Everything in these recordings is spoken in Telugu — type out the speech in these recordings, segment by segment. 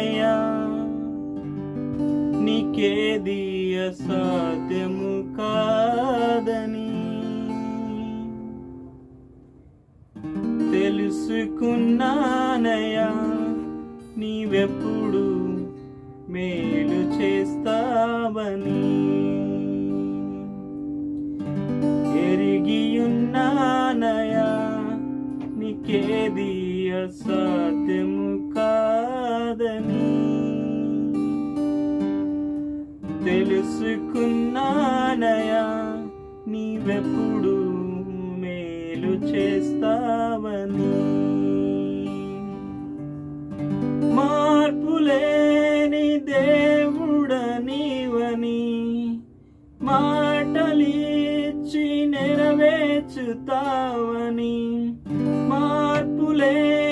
సాధ్యమేనయ్యా నీకేది అసాధ్యము కాదని తెలుసుకున్నానయ్యా నీవెప్పుడు మేలు చేస్తావని. ఎరిగియున్నానయా నీకేది అసాధ్యము తెలుసుకున్నానయా? నీవెప్పుడు మేలు చేస్తావని. మార్పులేని దేవుడ నీవని. మాటలిచ్చి నెరవేర్చుతావని. మార్పులే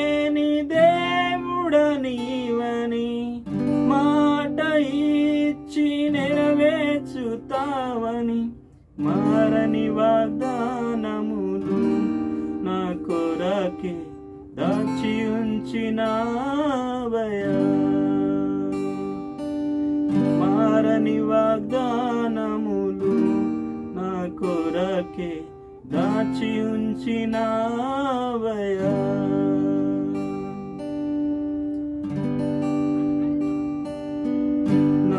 మారని వాగ్దానములు నా కొరకే దాచి ఉంచినావయా మారని వాగ్దానములు నా కొరకే దాచి ఉంచినావయా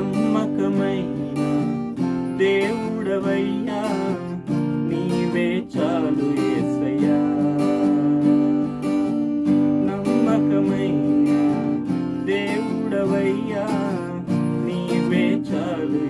నమ్మకమైన దేవు దేవుడవయ్యా నీవే చాలు యేసయ్యా నమ్మకమయ్యా దేవుడవయ్యా నీవే చాలు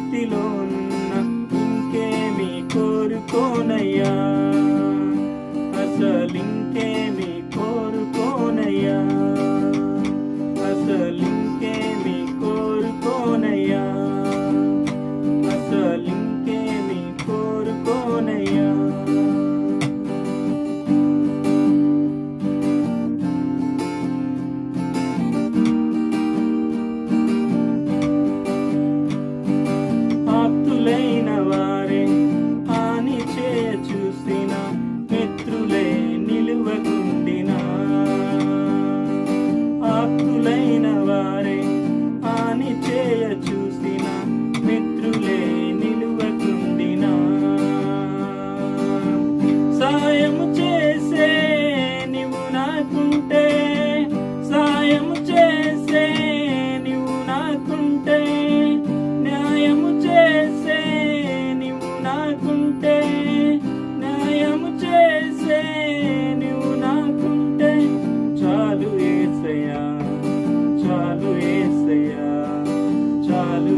స్థితిలోను నాకుంటే చేసే నువ్వు నాకుంటే చాలు ఏసయ్యా చాలు ఏసయ్యా చాలు